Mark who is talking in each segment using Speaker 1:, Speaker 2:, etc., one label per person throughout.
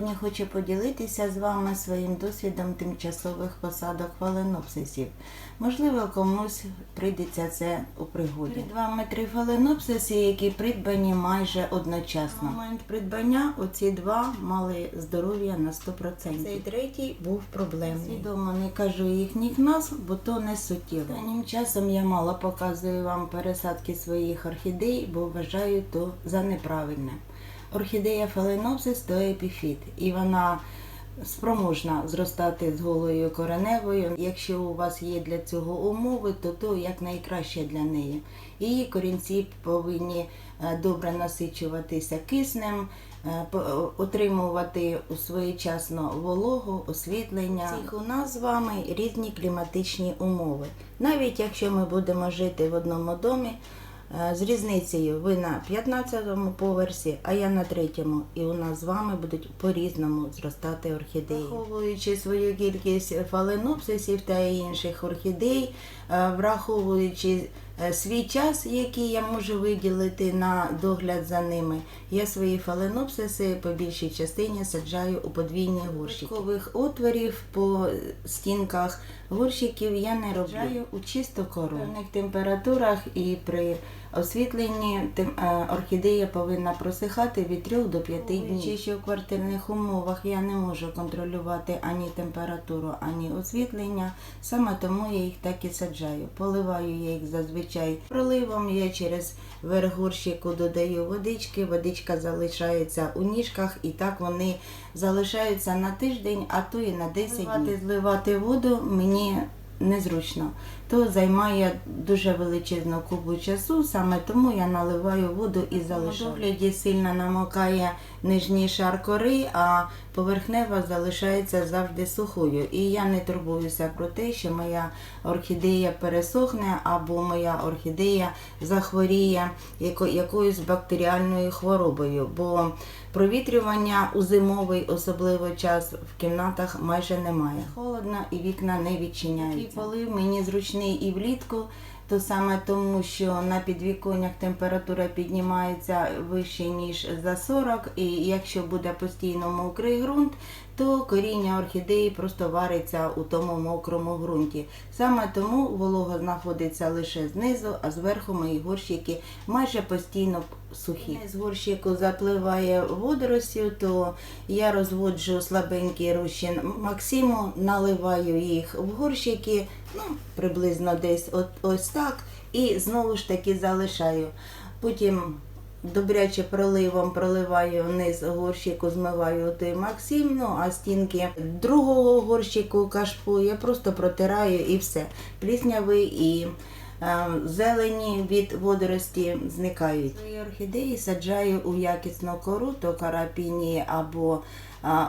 Speaker 1: Сьогодні хочу поділитися з вами своїм досвідом тимчасових посадок фаленопсисів. Можливо, комусь прийдеться це у пригоді. Перед вами три фаленопсиси, які придбані майже одночасно. На момент придбання оці два мали здоров'я на 100%. Цей третій був проблемний. Свідомо не кажу їхніх назв, бо то не суттєво. Останнім часом я мало показую вам пересадки своїх орхідей, бо вважаю то за неправильне. Орхідея фаленопсис то епіфіт, і вона спроможна зростати з голою кореневою. Якщо у вас є для цього умови, то то як найкраще для неї. Її корінці повинні е, добре насичуватися киснем, е, отримувати своєчасно вологу, освітлення. Всіх у нас з вами різні кліматичні умови. Навіть якщо ми будемо жити в одному домі. Е, З різницею ви на 15-му поверсі, а я на третьому, і у нас з вами будуть по-різному зростати орхідеї. Враховуючи свою кількість фаленопсисів та інших орхідей, е, враховуючи е, свій час, який я можу виділити на догляд за ними, я свої фаленопсиси по більшій частині саджаю у подвійні горщики. Отворів по стінках горщиків я не роблю. У чисту кору. В певних температурах і при освітленні е, орхідея повинна просихати від 3 до 5 днів. Чи що в квартирних умовах я не можу контролювати ані температуру, ані освітлення. Саме тому я їх так і саджаю. Поливаю я їх зазвичай проливом. Я через верх горщику додаю водички. Водичка залишається у ніжках, і так вони залишаються на тиждень, а то і на 10 днів. Зливати воду мені незручно. То займає дуже величезну кубу часу, саме тому я наливаю воду і залишаю. В догляді сильно намокає нижній шар кори, а поверхнева залишається завжди сухою. І я не турбуюся про те, що моя орхідея пересохне або моя орхідея захворіє якоюсь бактеріальною хворобою. Бо провітрювання у зимовий, особливо час в кімнатах майже немає. Холодно і вікна не відчиняються. Такий полив мені зручний і влітку. То саме тому, що на підвіконнях температура піднімається вище ніж за 40, і якщо буде постійно мокрий ґрунт, то коріння орхідеї просто вариться у тому мокрому ґрунті. Саме тому волога знаходиться лише знизу, а зверху мої горщики майже постійно сухі. З горщику запливає водоростю, то я розводжу слабенький розчин Максиму, наливаю їх в горщики, ну, приблизно десь от, ось так, і знову ж таки залишаю. Потім добряче проливом проливаю вниз горщику, змиваю той Максим, ну а стінки другого горщику кашпу я просто протираю і все. Пліснявий і зелені від водорості зникають. Свої орхідеї саджаю у якісну кору, то карапіні або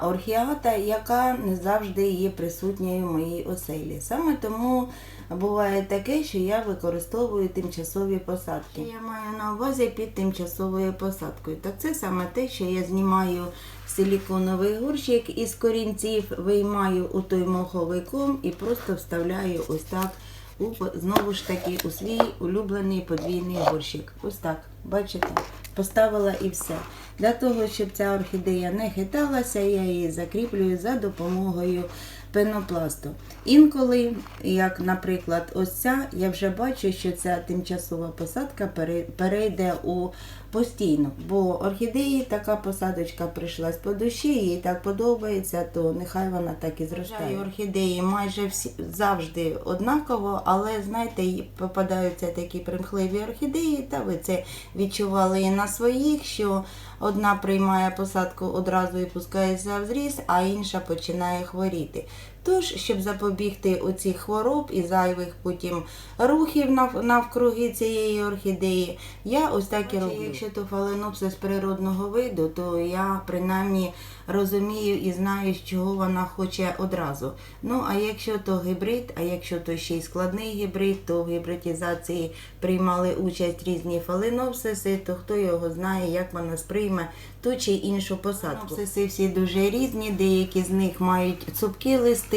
Speaker 1: орхіата, яка не завжди є присутньою в моїй оселі. Саме тому буває таке, що я використовую тимчасові посадки. Я маю на увазі під тимчасовою посадкою. Так це саме те, що я знімаю силіконовий горщик із корінців, виймаю у той моховий ком і просто вставляю ось так. У, знову ж таки у свій улюблений подвійний горщик. Ось так, бачите, поставила і все. Для того, щоб ця орхідея не хиталася, я її закріплюю за допомогою пенопласту. Інколи, як, наприклад, ось ця, я вже бачу, що ця тимчасова посадка перейде у постійну, бо орхідеї така посадочка прийшлась по душі, їй так подобається, то нехай вона так і зростає. Орхідеї майже всі завжди однаково, але знаєте, попадаються такі примхливі орхідеї, та ви це відчували і на своїх, що одна приймає посадку одразу і пускається в зріст, а інша починає хворіти. Тож, щоб запобігти оцих хвороб і зайвих потім рухів навкруги цієї орхідеї, я ось так і роблю. Якщо то фаленопсис природного виду, то я принаймні розумію і знаю, з чого вона хоче одразу. Ну а якщо то гібрид, а якщо то ще й складний гібрид, то в гібридізації приймали участь різні фаленопсиси, то хто його знає, як вона сприйме ту чи іншу посадку. Фаленопсиси всі дуже різні, деякі з них мають цупкі листи,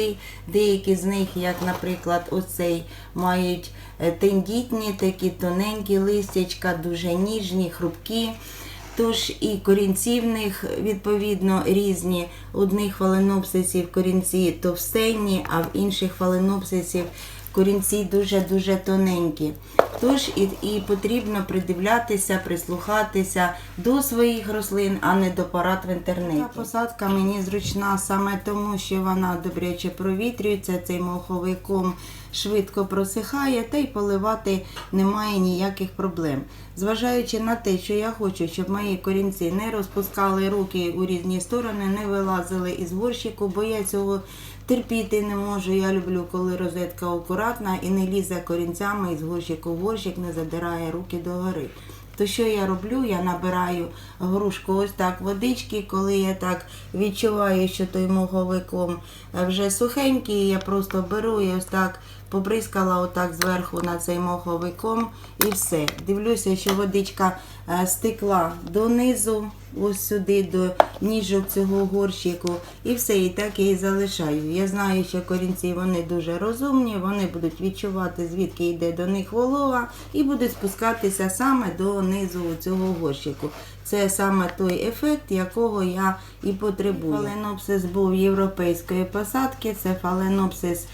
Speaker 1: деякі з них, як, наприклад, оцей, мають е, тендітні, такі тоненькі листячка, дуже ніжні, хрупкі. Тож і корінці в них відповідно різні. Одних фаленопсисів корінці товстенні, а в інших фаленопсисів корінці дуже-дуже тоненькі. Тож і, і потрібно придивлятися, прислухатися до своїх рослин, а не до порад в інтернеті. Ця посадка мені зручна саме тому, що вона добряче провітрюється, цей моховиком швидко просихає, та й поливати немає ніяких проблем. Зважаючи на те, що я хочу, щоб мої корінці не розпускали руки у різні сторони, не вилазили із горщику, бо я цього терпіти не можу. Я люблю, коли розетка акуратна і не лізе корінцями із горщику в горщик, не задирає руки догори. То що я роблю? Я набираю грушку ось так водички, коли я так відчуваю, що той моговиком вже сухенький, я просто беру і ось так побризкала отак зверху на цей моховиком і все. Дивлюся, що водичка е, стекла донизу, ось сюди, до ніжок цього горщику, і все, і так я і залишаю. Я знаю, що корінці вони дуже розумні, вони будуть відчувати, звідки йде до них волога, і будуть спускатися саме до низу цього горщику. Це саме той ефект, якого я і потребую. Фаленопсис був європейської посадки, це фаленопсис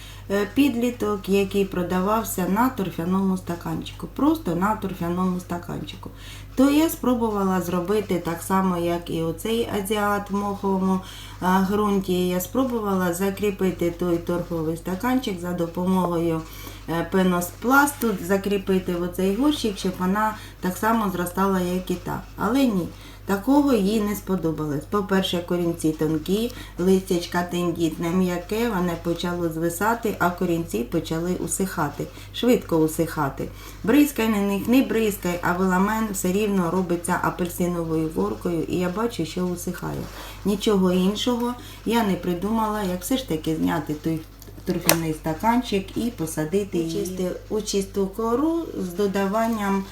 Speaker 1: підліток, який продавався на торфяному стаканчику. Просто на торфяному стаканчику. То я спробувала зробити так само, як і оцей азіат в моховому ґрунті. Я спробувала закріпити той торфовий стаканчик за допомогою е, пеноспласту, закріпити в оцей горщик, щоб вона так само зростала, як і та. Але ні. Такого їй не сподобалось. По-перше, корінці тонкі, листячка тендітне, м'яке, вони почало звисати, а корінці почали усихати, швидко усихати. Бризкай на них, не бризкай, а веламен все рівно робиться апельсиновою горкою, і я бачу, що усихає. Нічого іншого я не придумала, як все ж таки зняти той торфяний стаканчик і посадити її у чисту кору з додаванням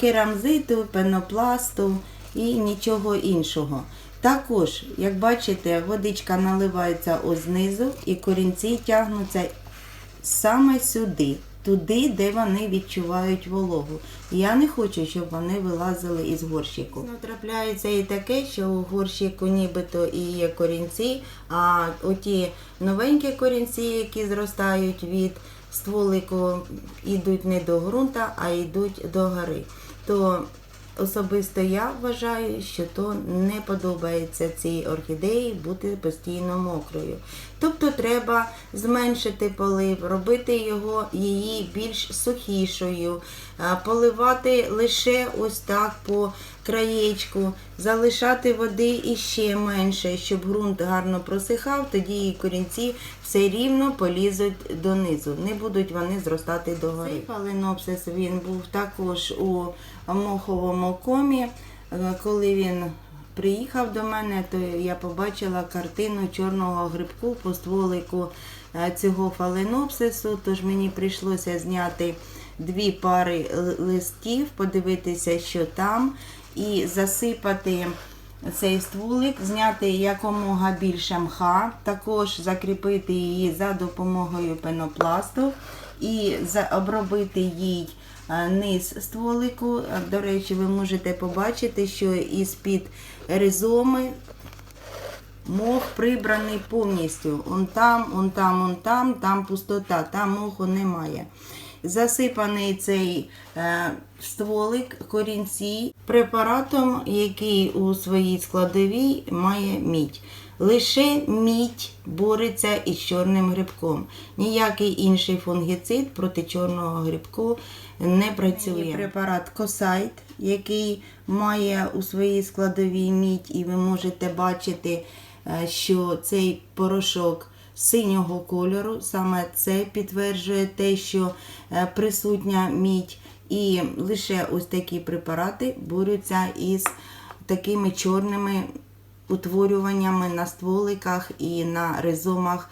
Speaker 1: керамзиту, пенопласту і нічого іншого. Також, як бачите, водичка наливається ось знизу і корінці тягнуться саме сюди, туди, де вони відчувають вологу. Я не хочу, щоб вони вилазили із горщику. Ну, трапляється і таке, що у горщику нібито і є корінці, а оті новенькі корінці, які зростають від стволику, йдуть не до ґрунта, а йдуть до гори. То Особисто я вважаю, що то не подобається цій орхідеї бути постійно мокрою. Тобто треба зменшити полив, робити його її більш сухішою, поливати лише ось так по краєчку, залишати води іще менше, щоб ґрунт гарно просихав, тоді її корінці все рівно полізуть донизу. Не будуть вони зростати догори. Цей фаленопсис він був також у моховому комі. Е, Коли він приїхав до мене, то я побачила картину чорного грибку по стволику е, цього фаленопсису, тож мені прийшлося зняти дві пари л- листів, подивитися, що там, і засипати цей стволик, зняти якомога більше мха, також закріпити її за допомогою пенопласту і обробити їй низ стволику. Е, До речі, ви можете побачити, що із-під ризоми мох прибраний повністю. Он там, он там, он там, там пустота, там моху немає. Засипаний цей е, стволик корінці препаратом, який у своїй складовій має мідь. Лише мідь бореться із чорним грибком. Ніякий інший фунгіцид проти чорного грибку не працює. Є препарат Косайт, який має у своїй складовій мідь, і ви можете бачити, е, що цей порошок синього кольору, саме це підтверджує те, що е, присутня мідь. І лише ось такі препарати борються із такими чорними утворюваннями на стволиках і на ризомах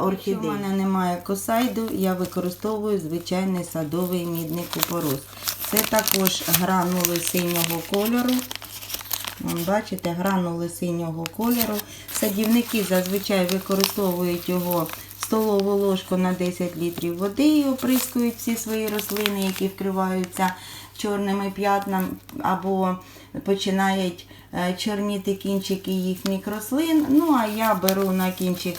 Speaker 1: орхідей. Якщо в мене немає косайду, я використовую звичайний садовий мідний купорос. Це також гранули синього кольору. Вон, бачите, гранули синього кольору. Садівники зазвичай використовують його столову ложку на 10 літрів води і оприскують всі свої рослини, які вкриваються чорними п'ятнами або починають е, чорніти кінчики їхніх рослин. Ну а я беру на кінчик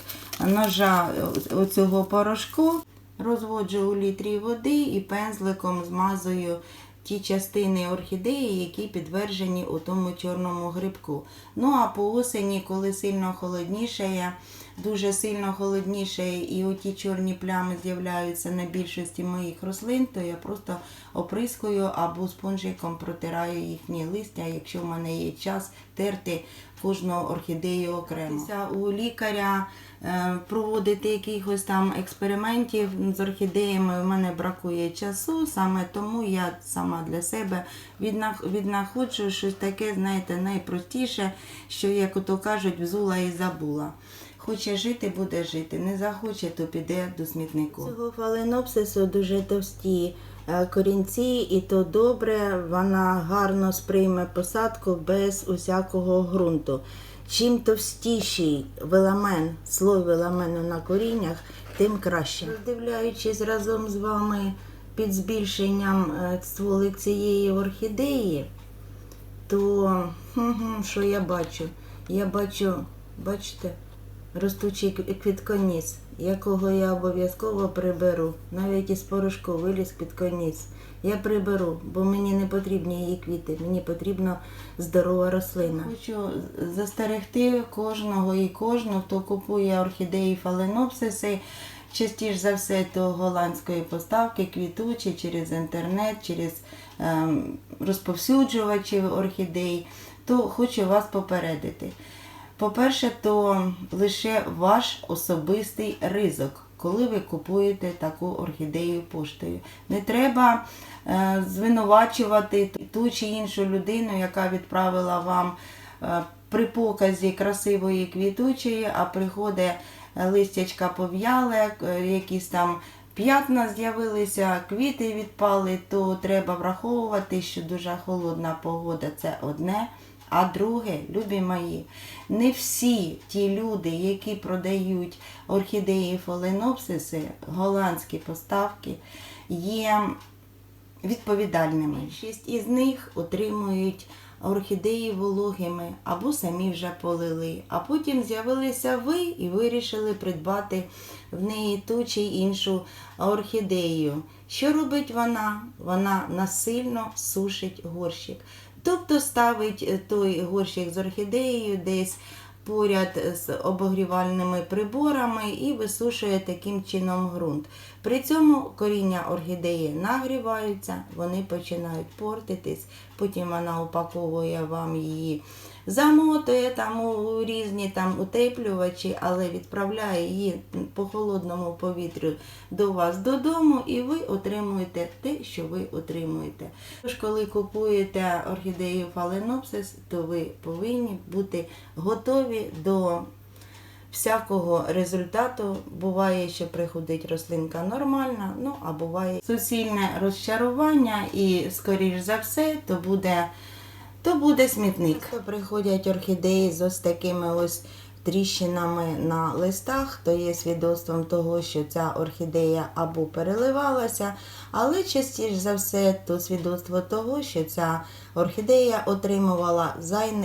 Speaker 1: ножа е, оцього порошку, розводжу у літрі води і пензликом змазую ті частини орхідеї, які підтверджені у тому чорному грибку. Ну а по осені, коли сильно холоднішає, дуже сильно холоднішає і оті чорні плями з'являються на більшості моїх рослин, то я просто оприскую або спонжиком протираю їхні листя, якщо в мене є час терти кожну орхідею окремо. У лікаря е, проводити якихось там експериментів з орхідеями в мене бракує часу, саме тому я сама для себе віднах- віднаходжу щось таке, знаєте, найпростіше, що, як ото кажуть, взула і забула. Хоче жити, буде жити. Не захоче, то піде до смітнику. Цього фаленопсису дуже товсті е, корінці, і то добре, вона гарно сприйме посадку без усякого ґрунту. Чим товстіший веламен, слой веламену на коріннях, тим краще. Роздивляючись разом з вами під збільшенням е, стволик цієї орхідеї, то що я бачу? Я бачу, бачите, ростучий кв- квітконіс, якого я обов'язково приберу. Навіть із порошку виліз квітконіс. Я приберу, бо мені не потрібні її квіти, мені потрібна здорова рослина. Хочу застерегти кожного і кожну, хто купує орхідеї фаленопсиси. Частіше за все до голландської поставки, квітучі через інтернет, через ем, розповсюджувачів орхідей, то хочу вас попередити. По-перше, то лише ваш особистий ризик, коли ви купуєте таку орхідею поштою. Не треба е, звинувачувати ту чи іншу людину, яка відправила вам е, при показі красивої квітучої, а приходить листячка пов'яле, е, якісь там п'ятна з'явилися, квіти відпали, то треба враховувати, що дуже холодна погода це одне. А друге, любі мої, не всі ті люди, які продають орхідеї фаленопсиси, голландські поставки, є відповідальними. Більшість із них отримують орхідеї вологими або самі вже полили, а потім з'явилися ви і вирішили придбати в неї ту чи іншу орхідею. Що робить вона? Вона насильно сушить горщик. Тобто ставить е, той горщик з орхідеєю десь поряд з обогрівальними приборами і висушує таким чином ґрунт. При цьому коріння орхідеї нагріваються, вони починають портитись, потім вона упаковує вам її, замотує там у різні там утеплювачі, але відправляє її по холодному повітрю до вас додому, і ви отримуєте те, що ви отримуєте. Тож, коли купуєте орхідею фаленопсис, то ви повинні бути готові до всякого результату. Буває, що приходить рослинка нормальна, ну а буває суцільне розчарування, і, скоріш за все, то буде, то буде смітник. Приходять орхідеї з ось такими ось тріщинами на листах, то є свідоцтвом того, що ця орхідея або переливалася, але частіше за все то свідоцтво того, що ця орхідея отримувала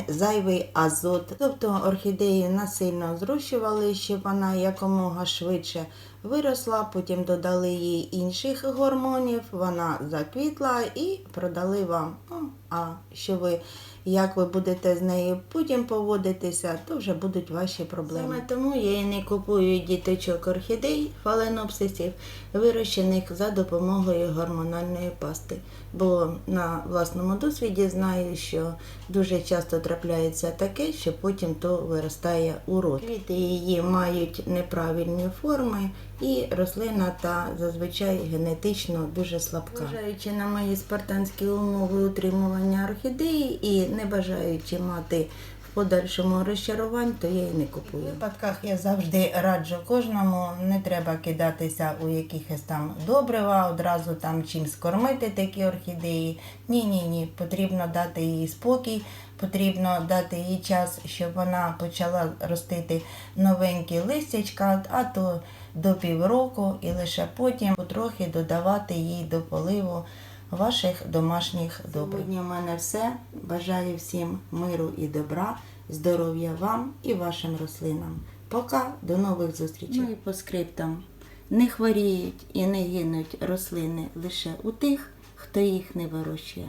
Speaker 1: зайвий азот. Тобто орхідею насильно зрощували, щоб вона якомога швидше виросла, потім додали їй інших гормонів, вона заквітла і продали вам. Ну, а що ви, як ви будете з нею потім поводитися, то вже будуть ваші проблеми. Саме тому я і не купую діточок орхідей, фаленопсисів, вирощених за допомогою гормональної пасти. Бо на власному досвіді знаю, що дуже часто трапляється таке, що потім то виростає урод. Квіти її мають неправильні форми, і рослина та зазвичай генетично дуже слабка. Зважаючи на мої спартанські умови утримування орхідеї і не бажаючи мати в подальшому розчарувань, то я і не купую. В випадках я завжди раджу кожному, не треба кидатися у якихось там добрива, одразу там чимсь кормити такі орхідеї. Ні, ні, ні. Потрібно дати їй спокій, потрібно дати їй час, щоб вона почала ростити новенькі листячка, а то до півроку, і лише потім потрохи додавати їй до поливу ваших домашніх добрив. Сьогодні в мене все. Бажаю всім миру і добра, здоров'я вам і вашим рослинам. Пока, до нових зустрічей. Ну і по скриптам. Не хворіють і не гинуть рослини лише у тих, хто їх не вирощує.